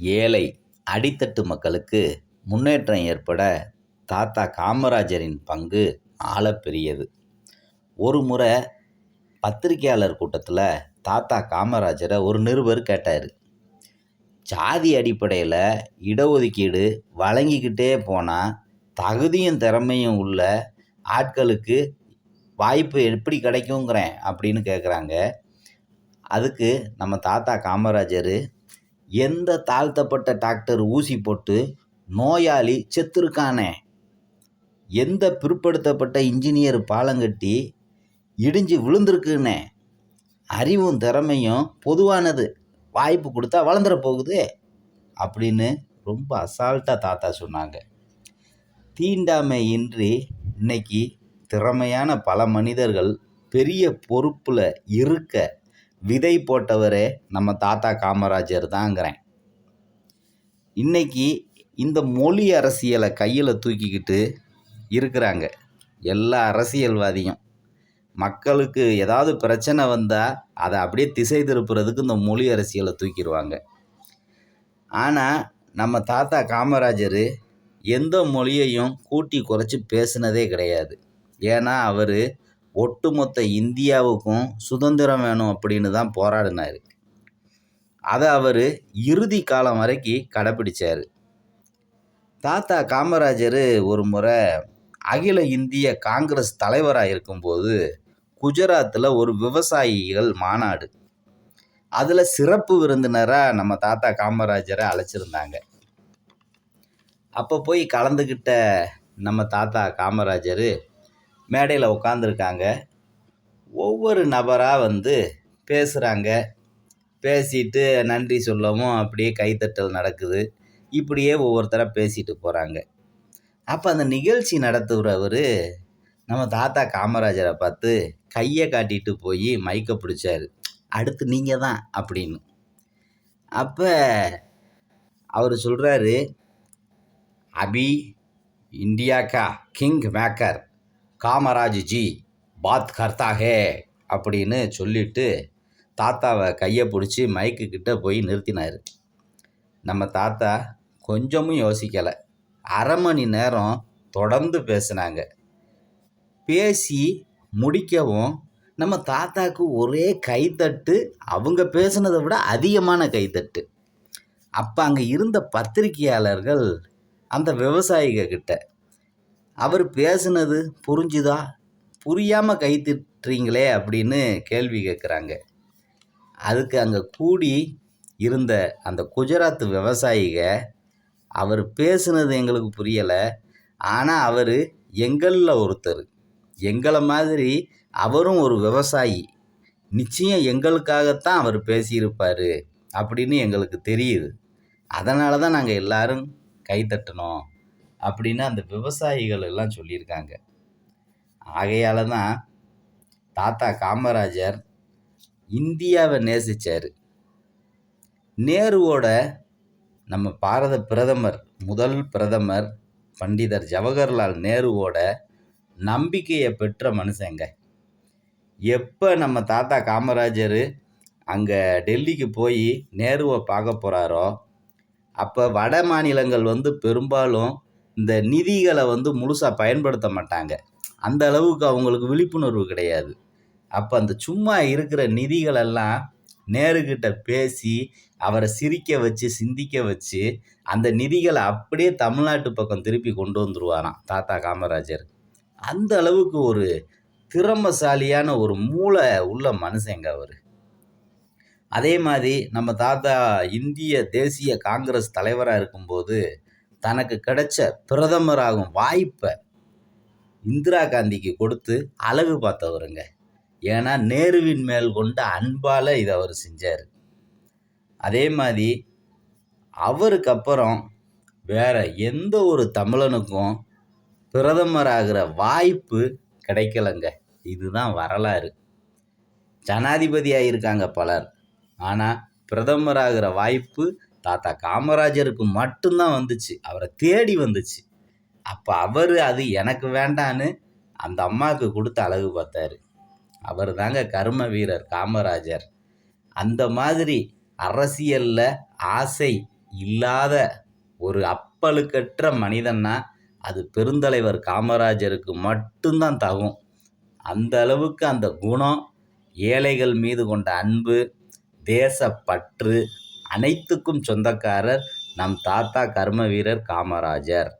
ஏழை அடித்தட்டு மக்களுக்கு முன்னேற்றம் ஏற்பட தாத்தா காமராஜரின் பங்கு ஆழப்பெரியது. ஒரு முறை பத்திரிக்கையாளர் கூட்டத்தில் தாத்தா காமராஜரை ஒரு நிருபர் கேட்டார். ஜாதி அடிப்படையில் இடஒதுக்கீடு வழங்கிக்கிட்டே போனால் தகுதியும் திறமையும் உள்ள ஆட்களுக்கு வாய்ப்பு எப்படி கிடைக்குங்கிறேன் அப்படின்னு கேட்குறாங்க அதுக்கு நம்ம தாத்தா காமராஜர் எந்த தாழ்த்தப்பட்ட டாக்டர் ஊசி போட்டு நோயாளி செத்துருக்கானே? எந்த பிற்படுத்தப்பட்ட இன்ஜினியர் பாலங்கட்டி இடிஞ்சு விழுந்திருக்குன்னே? அறிவும் திறமையும் பொதுவானது. வாய்ப்பு கொடுத்தா வளர்ந்துட போகுது அப்படின்னு ரொம்ப அசால்ட்டாக தாத்தா சொன்னாங்க. தீண்டாமை இன்றி இன்னைக்கு திறமையான பல மனிதர்கள் பெரிய பொறுப்பில் இருக்க விதை போட்டவரே நம்ம தாத்தா காமராஜர் தாங்கிறேன். இன்றைக்கி இந்த மொழி அரசியலை கையில் தூக்கிக்கிட்டு இருக்கிறாங்க. எல்லா அரசியல்வாதியும். மக்களுக்கு ஏதாவது பிரச்சனை வந்தால் அதை அப்படியே திசை திருப்புறதுக்கு இந்த மொழி அரசியலை தூக்கிடுவாங்க. ஆனால் நம்ம தாத்தா காமராஜர் எந்த மொழியையும் கூட்டி குறைச்சி பேசுனதே கிடையாது. ஏன்னா அவர் ஒட்டுமொத்த இந்தியாவுக்கும் சுதந்திரம் வேணும் அப்படின்னு தான் போராடினார். அதை அவர் இறுதி காலம் வரைக்கும் கடைப்பிடிச்சார். தாத்தா காமராஜர் ஒரு முறை அகில இந்திய காங்கிரஸ் தலைவராக இருக்கும்போது குஜராத்தில் ஒரு விவசாயிகள் மாநாடு. அதில் சிறப்பு விருந்தினராக நம்ம தாத்தா காமராஜரை அழைச்சிருந்தாங்க. அப்போ போய் கலந்துக்கிட்ட நம்ம தாத்தா காமராஜர் மேடையில் உட்காந்துருக்காங்க ஒவ்வொரு நபராக வந்து பேசுகிறாங்க பேசிட்டு நன்றி சொல்லவும் அப்படியே கைத்தட்டல் நடக்குது. இப்படியே ஒவ்வொருத்தராக பேசிட்டு போகிறாங்க அப்போ அந்த நிகழ்ச்சி நடத்துகிறவர் நம்ம தாத்தா காமராஜரை பார்த்து கையை காட்டிட்டு போய் மைக்கை பிடிச்சாரு. அடுத்து நீங்கள் தான் அப்படின்னு. அப்போ அவர் சொல்கிறாரு அபி இந்தியாக்கா கா கிங் மேக்கர். காமராஜ் ஜி பாத் கர்த்தா ஹே அப்படின்னு சொல்லிட்டு தாத்தாவை கையை பிடிச்சி மைக்கு கிட்டே போய் நிறுத்தினார். நம்ம தாத்தா கொஞ்சமும் யோசிக்கலை. அரை மணி நேரம் தொடர்ந்து பேசினாங்க. பேசி முடிக்கவும் நம்ம தாத்தாவுக்கு ஒரே கைத்தட்டு அவங்க பேசுனதை விட அதிகமான கைத்தட்டு. அப்போ அங்கே இருந்த பத்திரிகையாளர்கள் அந்த விவசாயிகள் கிட்ட அவர் பேசுனது புரிஞ்சுதா? புரியாமல் கை திட்டுறீங்களே அப்படின்னு கேள்வி கேட்குறாங்க. அதுக்கு அங்கே கூடி இருந்த அந்த குஜராத் விவசாயிக அவர் பேசுனது எங்களுக்கு புரியலை. ஆனால் அவர் எங்களில் ஒருத்தர். எங்களை மாதிரி அவரும் ஒரு விவசாயி. நிச்சயம் எங்களுக்காகத்தான் அவர் பேசியிருப்பார் அப்படின்னு எங்களுக்கு தெரியுது. அதனால தான் நாங்கள் எல்லாரும் கைத்தட்டினோம் அப்படின்னு அந்த விவசாயிகள் எல்லாம் சொல்லியிருக்காங்க. ஆகையால் தான் தாத்தா காமராஜர் இந்தியாவை நேசித்தார் நேருவோட நம்ம பாரத பிரதமர் முதல் பிரதமர் பண்டிதர் ஜவஹர்லால் நேருவோட நம்பிக்கையை பெற்ற மனுஷங்க. எப்போ நம்ம தாத்தா காமராஜர் அங்கே டெல்லிக்கு போய் நேருவை பார்க்க போகிறாரோ அப்போ வட மாநிலங்கள் வந்து பெரும்பாலும் இந்த நிதிகளை வந்து முழுசாக பயன்படுத்த மாட்டாங்க. அந்த அளவுக்கு அவங்களுக்கு விழிப்புணர்வு கிடையாது. அப்போ அந்த சும்மா இருக்கிற நிதிகளெல்லாம் நேருக்கிட்ட பேசி அவரை சிரிக்க வச்சு சிந்திக்க வச்சு அந்த நிதிகளை அப்படியே தமிழ்நாட்டு பக்கம் திருப்பி கொண்டு வந்துருவாராம் தாத்தா காமராஜர். அந்த அளவுக்கு ஒரு திறமசாலியான ஒரு மூளை உள்ள மனுஷங்க அவர். அதே மாதிரி நம்ம தாத்தா இந்திய தேசிய காங்கிரஸ் தலைவராக இருக்கும்போது தனக்கு கிடைச்ச பிரதமராகும் வாய்ப்பை இந்திரா காந்திக்கு கொடுத்து அழகு பார்த்தவருங்க. ஏன்னா நேருவின் மேல் கொண்ட அன்பால் இதை அவர் செஞ்சார். அதே மாதிரி அவருக்கு அப்புறம் வேற எந்த ஒரு தமிழனுக்கும் பிரதமராகிற வாய்ப்பு கிடைக்கலங்க. இதுதான் வரலாறு. ஜனாதிபதியாக இருக்காங்க பலர். ஆனால் பிரதமராகிற வாய்ப்பு தாத்தா காமராஜருக்கு மட்டும்தான் வந்துச்சு. அவரை தேடி வந்துச்சு. அப்போ அவர் அது எனக்கு வேண்டான்னு அந்த அம்மாவுக்கு கொடுத்து அழகு பார்த்தாரு. அவர் தாங்க கர்ம வீரர் காமராஜர். அந்த மாதிரி அரசியலில் ஆசை இல்லாத ஒரு அப்பழுக்கற்ற மனிதன்னா அது பெருந்தலைவர் காமராஜருக்கு மட்டும்தான் தகும். அந்த அளவுக்கு அந்த குணம் ஏழைகள் மீது கொண்ட அன்பு தேசப்பற்று அனைத்துக்கும் சொந்தக்காரர் நம் தாத்தா கர்ம வீரர் காமராஜர்.